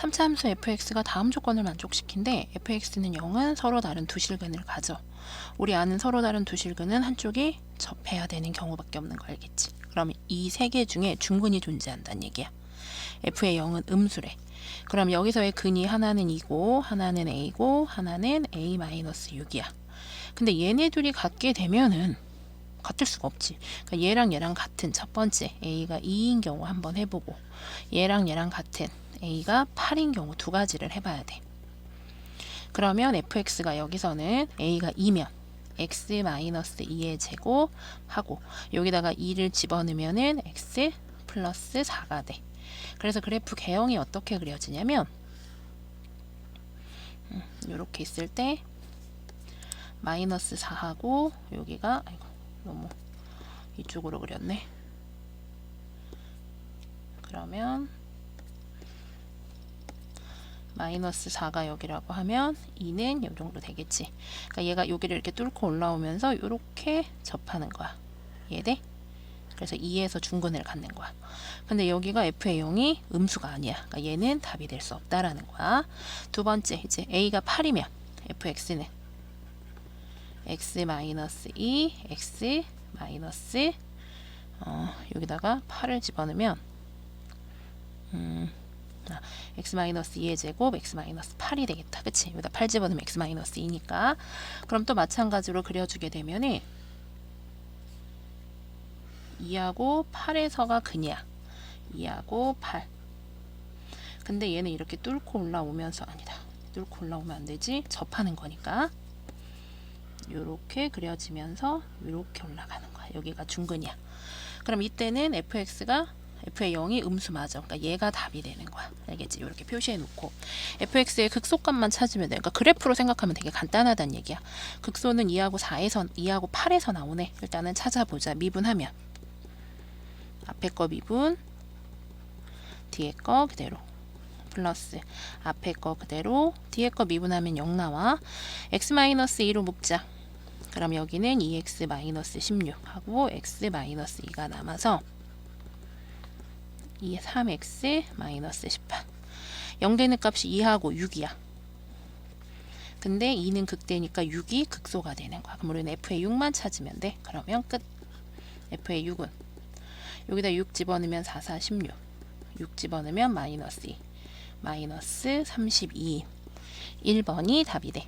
3차 함수 fx가 다음 조건을 만족시킨데 fx는 0은 서로 다른 두 실근을 가져. 우리 아는 서로 다른 두 실근은 한쪽이 접해야 되는 경우밖에 없는 거 알겠지? 그럼 이 세 개 중에 중근이 존재한다는 얘기야. f의 0은 음수래. 그럼 여기서의 근이 하나는 2고 하나는 a고 하나는 a-6이야. 근데 얘네 둘이 같게 되면은 같을 수가 없지. 그러니까 얘랑 얘랑 같은 첫 번째 a가 2인 경우 한번 해보고 얘랑 얘랑 같은 a가 8인 경우 두 가지를 해봐야 돼. 그러면 fx가 여기서는 a가 2면 x-2의 제곱 하고 여기다가 2를 집어넣으면은 x 플러스 4가 돼. 그래서 그래프 개형이 어떻게 그려지냐면 음, 이렇게 있을 때 마이너스 4하고 여기가 아이고 너무 이쪽으로 그렸네. 그러면 마이너스 4가 여기라고 하면 2는 이 정도 되겠지. 그러니까 얘가 여기를 이렇게 뚫고 올라오면서 이렇게 접하는 거야. 이해돼? 그래서 2에서 중근을 갖는 거야. 근데 여기가 f의 0이 음수가 아니야. 그러니까 얘는 답이 될 수 없다라는 거야. 두 번째 이제 a가 8이면 fx는 x 마이너스 2, x 마이너스 어, 여기다가 8을 집어넣으면 음, 아, x 마이너스 2의 제곱 x 마이너스 8이 되겠다. 그치? 여기다 8 집어넣으면 x 마이너스 2니까 그럼 또 마찬가지로 그려주게 되면은 2하고 8에서가 근이야. 2하고 8. 근데 얘는 이렇게 뚫고 올라오면서 아니다. 뚫고 올라오면 안 되지. 접하는 거니까. 요렇게 그려지면서 이렇게 올라가는 거야. 여기가 중근이야. 그럼 이때는 fx가 f의 0이 음수 맞아. 그러니까 얘가 답이 되는 거야. 알겠지? 이렇게 표시해 놓고 fx의 극소값만 찾으면 돼. 그러니까 그래프로 생각하면 되게 간단하다는 얘기야. 극소는 2하고 4에서 2하고 8에서 나오네. 일단은 찾아보자. 미분하면 앞에 거 미분 뒤에 거 그대로 플러스 앞에 거 그대로 뒤에 거 미분하면 0 나와 x-2로 묶자 그럼 여기는 2x-16 하고 x-2가 남아서 2, 3x-18 0 되는 값이 2하고 6이야. 근데 2는 극대니까 6이 극소가 되는 거야. 그럼 우리는 f의 6만 찾으면 돼. 그러면 끝. f의 6은 여기다 6 집어넣으면 4, 4, 16 6 집어넣으면 마이너스 2 마이너스 32 1번이 답이 돼